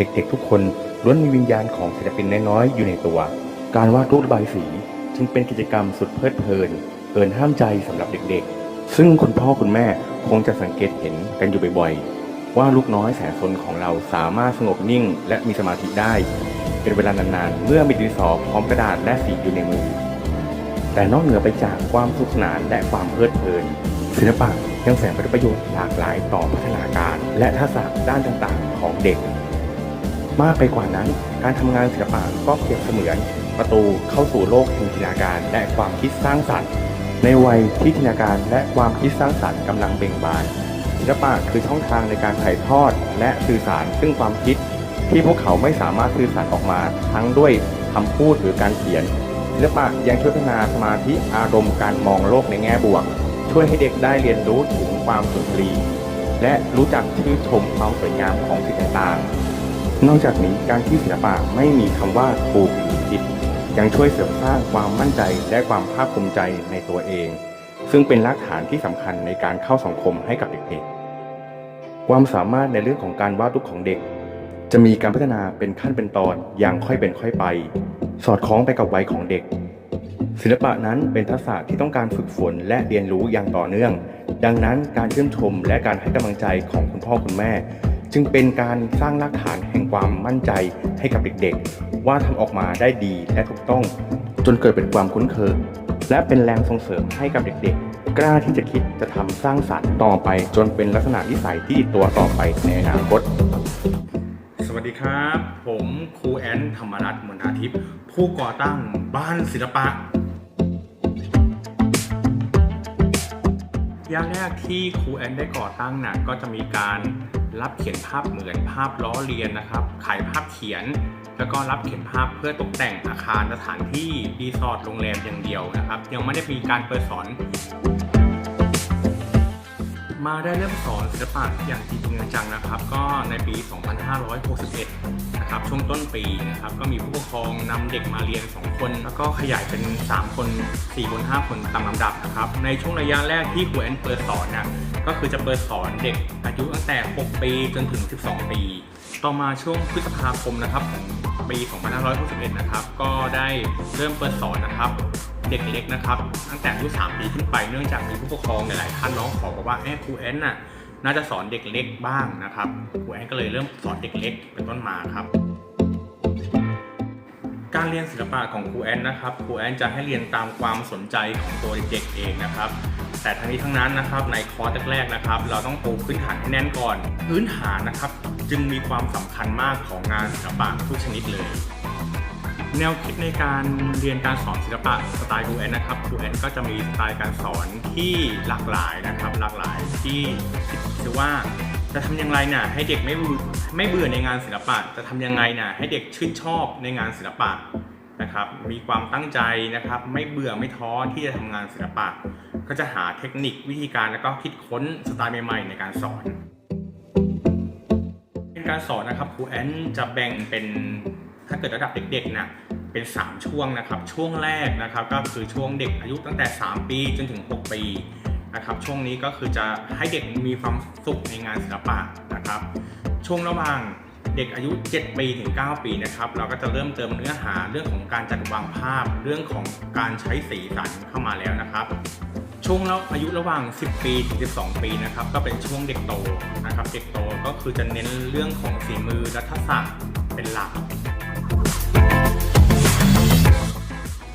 เด็กๆ ทุกคนล้วนมีวิญญาณของศิลปินน้อยๆ อยู่ในตัว การวาดรูประบายสี จึงเป็นกิจกรรมสุดเพลิดเพลินเกินห้ามใจสำหรับเด็กๆ ซึ่งคุณพ่อคุณแม่คงจะสังเกตเห็นกันอยู่บ่อยๆ ว่าลูกน้อยแสนสนของเราสามารถสงบนิ่ง และมีสมาธิได้ เป็นเวลานานๆ เมื่อมีดินสอพร้อมกระดาษและสีอยู่ในมือ แต่นอกเหนือไปจากความสนุกสนานและความเพลิดเพลินศิลปะยังแฝงไปด้วยประโยชน์หลากหลายต่อพัฒนาการ และทักษะด้านต่างๆ ของเด็ก มากไปกว่านั้น การทำงานศิลปะก็เปรียบเสมือนประตูเข้าสู่โลกแห่งจินตนาการและความคิดสร้างสรรค์ ในวัยที่จินตนาการและความคิดสร้างสรรค์กำลังเบ่งบาน ศิลปะคือช่องทางในการถ่ายทอดและสื่อสารซึ่งความคิด ที่พวกเขาไม่สามารถสื่อสารออกมา ทั้งด้วยคำพูดหรือการเขียน ศิลปะยังช่วยพัฒนาสมาธิอารมณ์การมองโลกในแง่บวก ช่วยให้เด็กได้เรียนรู้ถึงความสุนทรีย์และรู้จักชื่นชมความสวยงามของสิ่งต่างๆ นอกจากนี้การที่ศิลปะไม่มีคำว่าถูกหรือผิด ยังช่วยเสริมสร้างความมั่นใจและความภาคภูมิใจในตัวเอง ซึ่งเป็นรากฐานที่สำคัญในการเข้าสังคมให้กับเด็กๆ ความสามารถในเรื่องของการวาดรูปของเด็ก จะมีการพัฒนาเป็นขั้นเป็นตอนอย่างค่อยเป็นค่อยไป สอดคล้องไปกับวัยของเด็ก ศิลปะนั้นเป็นทักษะที่ต้องการฝึกฝนและเรียนรู้อย่างต่อเนื่อง ดังนั้นการชื่นชมและการให้กำลังใจของคุณพ่อคุณแม่ จึงเป็นการสร้างรากฐานแห่งความมั่นใจให้กับเด็กๆ ว่าทำออกมาได้ดีและถูกต้อง จนเกิดเป็นความคุ้นเคย และเป็นแรงส่งเสริมให้กับเด็กๆ กล้าที่จะคิดจะทำสร้างสรรค์ต่อไป จนเป็นลักษณะนิสัยที่ติดตัวต่อไปในอนาคต สวัสดีครับ ผมครูแอนธรรมรัตน์มนทาทิพย์ผู้ก่อตั้งบ้านศิลปะอย่างแรกที่ครูแอนได้ก่อตั้งน่ะก็จะมีการ รับเขียนภาพเหมือนภาพล้อเลียนนะครับ ขายภาพเขียน แล้วก็รับเขียนภาพเพื่อตกแต่งอาคารสถานที่รีสอร์ทโรงแรมอย่างเดียวนะครับ ยังไม่ได้มีการเปิดสอน มาได้เริ่มสอนศิลปะอย่างจริงจังนะครับ ก็ในปี 2561 นะครับช่วงต้นปีนะครับก็มีผู้ปกครองนำเด็กมาเรียน 2 คน แล้วก็ขยายเป็น 3 คน 4 คน 5 คนตามลำดับนะครับในช่วงระยะแรกที่ครูแอนเปิดสอนเนี่ย ก็คือจะเปิดสอนเด็กอายุตั้งแต่ 6 ปีจนถึง 12 ปี ต่อมาช่วงพฤษภาคมนะครับของปี 2561 นะครับ ก็ได้เริ่มเปิดสอนนะครับเด็กเล็กนะครับตั้งแต่อายุ3ปีขึ้นไปเนื่องจากมีผู้ปกครองหลายๆท่านร้องขอบอกว่าเอ๊ะครูแอนน่ะน่าจะสอนเด็กเล็กบ้างนะครับครูแอนก็เลยเริ่มสอนเด็กเล็กเป็นต้นมาครับ การเรียนศิลปะของครูแอนนะครับครูแอนจะให้เรียนตามความสนใจของตัวเด็กเองนะครับ แต่ทั้งนี้ทั้งนั้นนะครับในคอร์สแรกๆนะครับ เราต้องปูพื้นฐานให้แน่นก่อน พื้นฐานนะครับ จึงมีความสำคัญมากของงานศิลปะทุกชนิดเลย แนวคิดในการเรียนการสอนศิลปะสไตล์ครูแอนนะครับครูแอนก็จะมีสไตล์การสอนที่หลากหลายนะครับ หลากหลายที่คือว่าจะทำยังไงเนี่ยให้เด็กไม่ไม่เบื่อในงานศิลปะ จะทำยังไงเนี่ยให้เด็กชื่นชอบในงานศิลปะ นะครับ มีความตั้งใจนะครับ ไม่เบื่อไม่ท้อที่จะทำงานศิลปะ ก็จะหาเทคนิควิธีการแล้วก็คิดค้นสไตล์ใหม่ๆในการสอน เป็นการสอนนะครับครูแอนจะแบ่งเป็นถ้าเกิดระดับเด็กๆนะเป็น 3 ช่วงนะครับ ช่วงแรกนะครับก็คือช่วงเด็กอายุตั้งแต่ 3 ปีจนถึง 6 ปีนะครับ ช่วงนี้ก็คือจะให้เด็กมีความสุขในงานศิลปะนะครับ ช่วงระหว่าง เด็กอายุ 7 ปีถึง 9 ปีนะครับ เราก็จะเริ่มเติมเนื้อหาเรื่องของการจัดวางภาพ เรื่องของการใช้สีสันเข้ามาแล้วนะครับ ช่วงแล้วอายุระหว่าง 10 ปีถึง 12 ปีนะครับ ก็เป็นช่วงเด็กโตนะครับ เด็กโตก็คือจะเน้นเรื่องของฝีมือและทักษะเป็นหลัก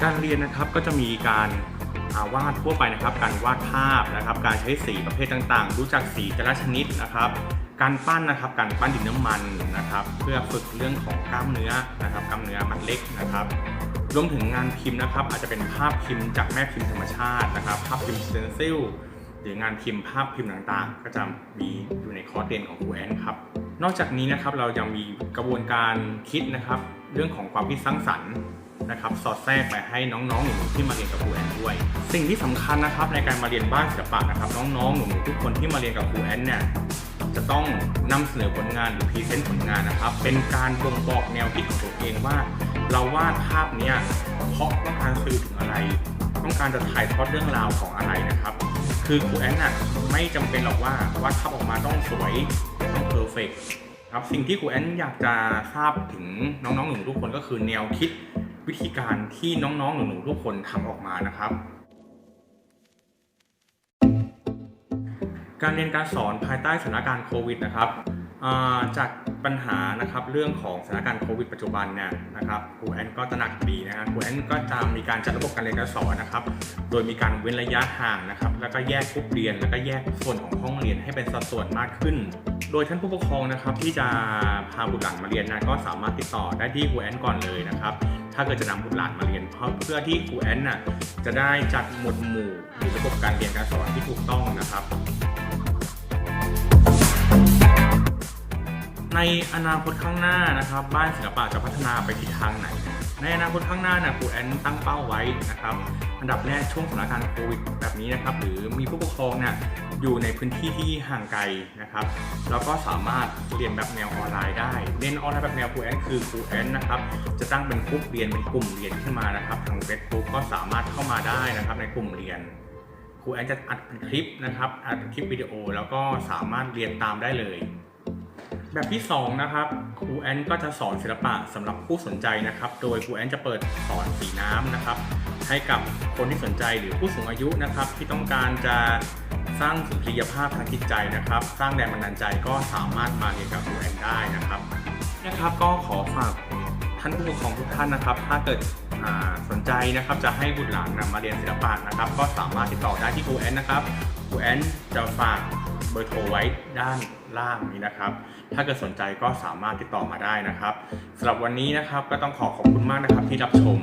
การเรียนนะครับก็จะมีการาวาดทั่วไปนะครับ การวาดภาพนะครับ การใช้สีประเภทต่างๆ รู้จักสีแต่ละชนิดนะครับ การปั้นนะครับการปั้นดินน้ำมันนะครับ เพื่อฝึกเรื่องของกล้ามเนื้อนะครับกล้ามเนื้อมัดเล็กนะครับรวมถึงงานพิมพ์นะครับ อาจจะเป็นภาพพิมพ์จากแม่พิมพ์ธรรมชาตินะครับ ภาพพิมพ์สเตนซิลหรืองานพิมพ์ภาพพิมพ์ต่างๆ ก็จะมีอยู่ในคอร์สเรียนของครูแอนครับนอกจากนี้นะครับเรายังมีกระบวนการคิดนะครับ เรื่องของความคิดสร้างสรรค์ นะครับสอดแทรกไปให้น้องๆหนูๆที่มาเรียนกับครูแอนด้วย สิ่งที่สำคัญนะครับในการมาเรียนบ้านศิลปะนะครับ น้องๆหนูๆทุกคนที่มาเรียนกับครูแอนเนี่ยจะต้องนำเสนอผลงานหรือพรีเซนต์ผลงานนะครับ เป็นการบ่งบอกแนวคิดของตัวเองว่า เราวาดภาพเนี้ยเพราะต้องการสื่อถึงอะไร ต้องการจะถ่ายทอดเรื่องราวของอะไรนะครับ คือครูแอนน่ะไม่จำเป็นหรอกว่าวาดภาพออกมาต้องสวยต้องเพอร์เฟกต์ครับสิ่งที่ครูแอนอยากจะทราบถึงน้องๆหนูๆทุกคนก็คือแนวคิด วิธีการที่น้องๆหนูๆทุกคนทำออกมานะครับ การเรียนการสอนภายใต้สถานการณ์โควิดนะครับจากปัญหานะครับเรื่องของสถานการณ์โควิดปัจจุบันเนี่ยนะครับครูแอนก็ตระหนักดีนะครับครูแอนก็จะมีการจัดระบบการเรียนการสอนนะครับ โดยมีการเว้นระยะห่างนะครับ แล้วก็แยกกรุ๊ปเรียน แล้วก็แยกส่วนของห้องเรียนให้เป็นสัดส่วนมากขึ้น โดยท่านผู้ปกครองนะครับที่จะพาบุตรหลานมาเรียนนะก็สามารถติดต่อได้ที่ครูแอนก่อนเลยนะครับ ถ้าเกิดจะนำบุตรหลานมาเรียน เพราะเพื่อที่ครูแอนน่ะจะได้จัดหมวดหมู่หรือระบบการเรียนการสอนที่ถูกต้องนะครับ ในอนาคตข้างหน้านะครับ บ้านศิลปะจะพัฒนาไปทิศทางไหน ในอนาคตข้างหน้านี่ยครูแอนตั้งเป้าไว้นะครับ อันดับแรกช่วงสถานการณ์โควิดแบบนี้นะครับ หรือมีผู้ปกครองเนี่ย อยู่ในพื้นที่ที่ห่างไกลนะครับ แล้วก็สามารถเรียนแบบแนวออนไลน์ได้ เรียนออนไลน์แบบแนวครูแอนคือครูแอนนะครับ จะตั้งเป็นกลุ่มเรียนเป็นกลุ่มเรียนขึ้นมานะครับ ทางเฟซบุ๊กก็สามารถเข้ามาได้นะครับในกลุ่มเรียนครูแอนจะอัดคลิปนะครับ อัดคลิปวิดีโอแล้วก็สามารถเรียนตามได้เลย แบบที่2นะครับครูแอนก็จะสอนศิลปะสำหรับผู้สนใจนะครับ โดยครูแอนจะเปิดสอนสีน้ำนะครับ ให้กับคนที่สนใจหรือผู้สูงอายุนะครับ ที่ต้องการจะ สร้างสุนทรียภาพทางจิตใจนะครับ สร้างแรงบันดาลใจก็สามารถมาเรียนกับครูแอนได้นะครับนะครับ ก็ขอฝากท่านผู้ปกครองทุกท่านนะครับ ถ้าเกิดสนใจนะครับจะให้บุตรหลานนำมาเรียนศิลปะนะครับ ก็สามารถติดต่อได้ที่ครูแอนนะครับครูแอนจะฝากเบอร์โทรไว้ด้านล่างนี้นะครับ ถ้าเกิดสนใจก็สามารถติดต่อมาได้นะครับสำหรับวันนี้นะครับก็ต้องขอขอบคุณมากนะครับที่รับชม